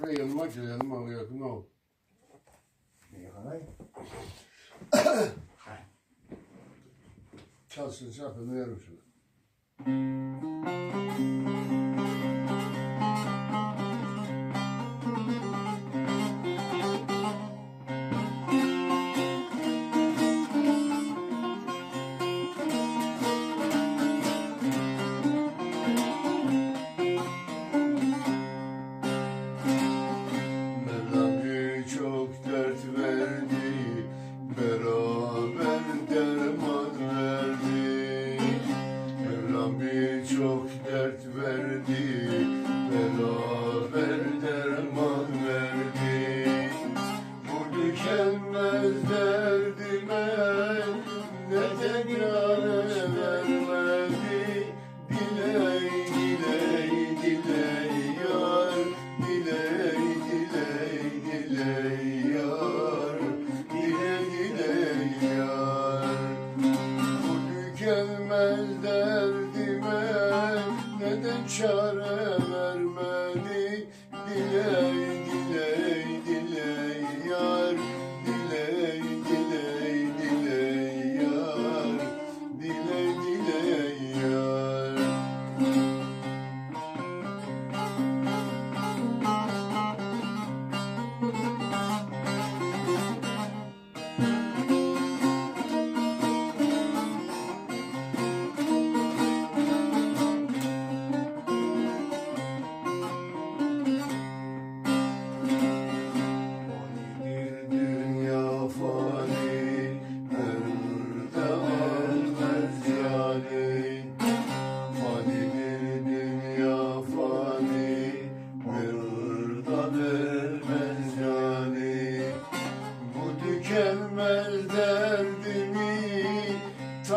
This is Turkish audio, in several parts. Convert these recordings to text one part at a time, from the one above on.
Tej odmoczył, on mówił, jak mał. Niechaj. Verdi, beraber derman verdi. Bu tükenmez derdime neden yâre vermedi? Diley diley diley yar, diley diley diley yar, diley diley yar. Bu tükenmez derdime neden çare vermedi? Diley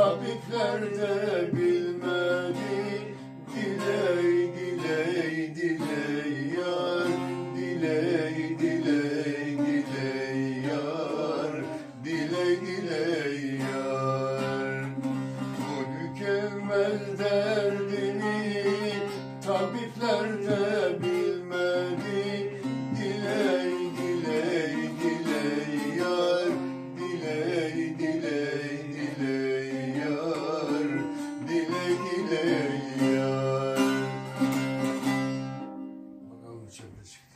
tabipler de bilmedi. Diley diley diley yar, diley diley diley yar, diley diley yar. Bu tükenmez derdimi tabipler de gider ya. Bakalım içeride çıktı.